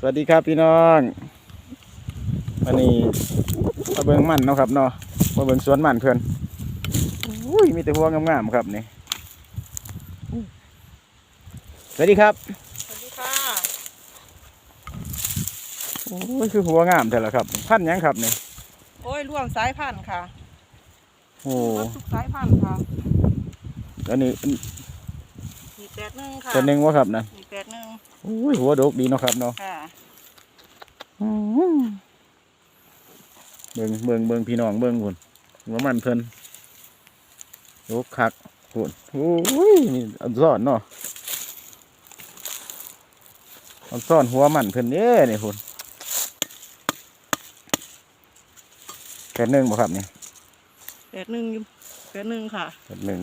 สวัสดีครับพี่น้องวันนี้มาเบิ่งมันเนาะครับเนาะมาเบิ่งสวนมันเพื่อนอุ้ยมีแต่หัวงามๆครับนี่สวัสดีครับสวัสดีค่ะโอ้ยคือหัวงามแต่ละครับ พันธุ์หยังครับนี่โอ้ยร่วมสายพันธุ์ค่ะโอ้รวมทุกสายพันธุ์ค่ะอันนี้มีแปดหนึ่งค่ะตัวหนึ่งวะครับนะมีแปดหนึ่งโอ้ยหัวดกดีเนาะครับเนาะค่ะอืม เบิ่งเบิ่งเบิ่งพี่น้องเบิ่งพุ่นหัวมันเพิ่นดกคักพุ่นโอ้ยนี่อันซ่อนเนาะอันซ่อนหัวมันเพิ่นเด้นี่พุ่นแค่หนึ่งบ่ครับนี่แปดหนึ่งอยู่แปดหนึ่งค่ะแค่หนึ่ง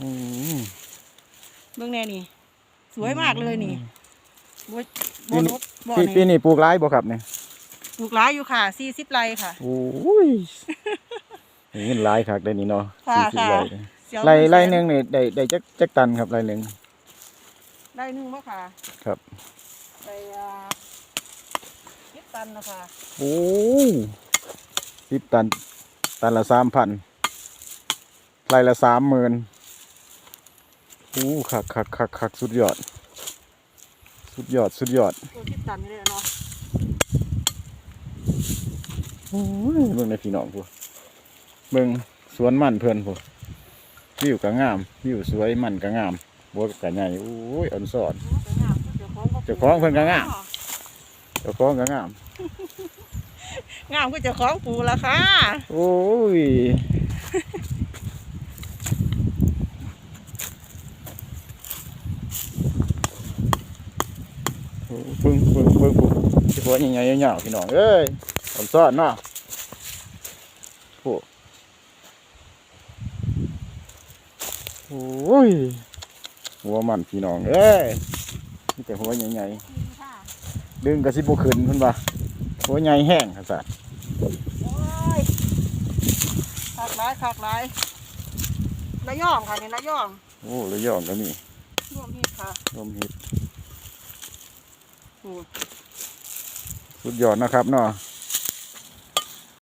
อืมเบื้องแน่นี่ สวยมากเลยนี่ บัวปีบัวนี้ลบบ่อปีปีนี่นี้ปลูกหลายบ่ครับนี่ปลูกหลายอยู่ค่ะสี่สิบไร่ค่ะ โอ้ยเงินหลายคักได้นี่เนาะค่ะสี่สิบค่ะ ไร่เสียวไร่ไร่แสหนึ่งนี่ได้ได้จักจักตันครับไร่หนึ่งไร่หนึ่งบ่ค่ะครับ ไปอ่าสิบตันนะคะโอ้สิบตัน ตันละสามพันไร่ละสามหมื่นโอ้คักคักคักคักสุดยอด สุดยอดสุดยอดตัวสิบตันนี่เลยเนาะโอ้ยเบิ่งในพี่น้องพูเบิ่งสวนมันเพื่อนพูวิวก็งามวิวสวยมันก็งามบัวก็ใหญ่โอ้ยอันสอนเจ้าของเพิ่นก็งามเจ้าของก็งามงามก็เจ้าของปูละค่ะโอ้ย ปึ้งปึ้งปึ้งปึ้งที่หัวใหญ่ๆยาวๆพี่น้องเอ้ยผมซ่อนเนาะโอ้โอ้ยหัวมันพี่น้องเอ้ยมีแต่หัวใหญ่ๆดึงกระสิบบุขึ้นเพิ่นว่าหัวใหญ่แห้งครับสัตว์โอ้ยคักหลายคักหลายระย่องค่ะนี่ระย่อง โอ้ระย่องก็มีร่วมฮิตค่ะร่มเห็ด สุดยอดนะครับเนาะ